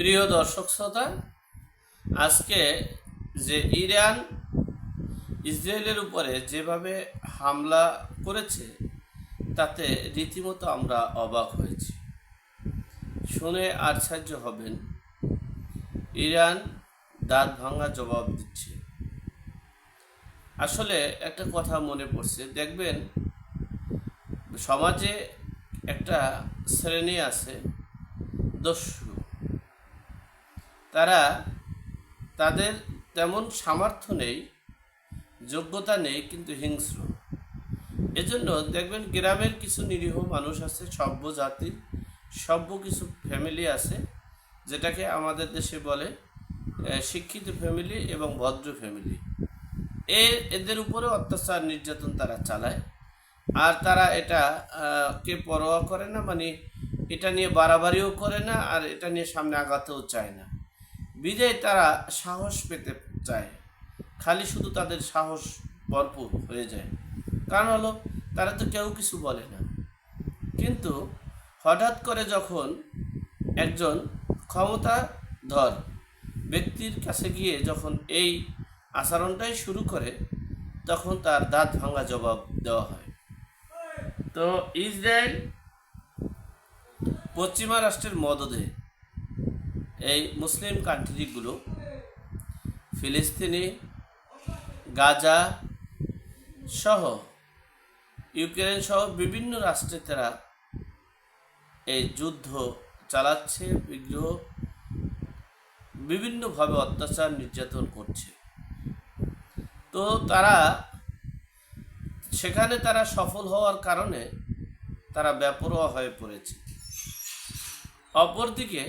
প্রিয় দর্শক শ্রোতা, আজকে যে ইরান ইসরায়েলের উপরে যেভাবে হামলা করেছে, তাতে রীতিমতো আমরা অবাক হয়েছি। শুনে আশ্চর্য হবেন, ইরান দাঁত ভাঙা জবাব দিচ্ছে। আসলে একটা কথা মনে পড়ছে, দেখবেন সমাজে একটা শ্রেণি আছে, দস্যু। তারা তাদের তেমন সামর্থ্য নেই, যোগ্যতা নেই, কিন্তু হিংস্র। এজন্য দেখবেন গ্রামের কিছু নিরীহ মানুষ আছে, সভ্য জাতির সভ্য কিছু ফ্যামিলি আছে, যেটাকে আমাদের দেশে বলে শিক্ষিত ফ্যামিলি এবং ভদ্র ফ্যামিলি এ, এদের উপরে অত্যাচার, নির্যাতন তারা চালায়। আর তারা এটা কে পরোয়া করে না মানে এটা নিয়ে বাড়াবাড়িও করে না, আর এটা নিয়ে সামনে আগাতেও চায় না। বিদায় তারা সাহস পেতে চায়। খালি শুধু তাদের সাহস ভরপুর হয়ে যায়। কারণ হলো, তারা তো কেউ কিছু বলে না। কিন্তু হঠাৎ করে যখন একজন ক্ষমতাধর ব্যক্তির কাছে গিয়ে যখন এই আচরণটাই শুরু করে, তখন তার দাঁত ভাঙা জবাব দেওয়া হয়। তো ইসরায়েল পশ্চিমা রাষ্ট্রের মদদে এই মুসলিম কান্ট্রিগুলো, ফিলিস্তিনি, গাজা সহ ইউক্রেন সহ বিভিন্ন রাষ্ট্রে তারা এই যুদ্ধ চালাচ্ছে, বিগ্রহ বিভিন্নভাবে অত্যাচার নির্যাতন করছে। তো তারা, সেখানে তারা সফল হওয়ার কারণে তারা ব্যাপরোয়া হয়ে পড়েছে। অপরদিকে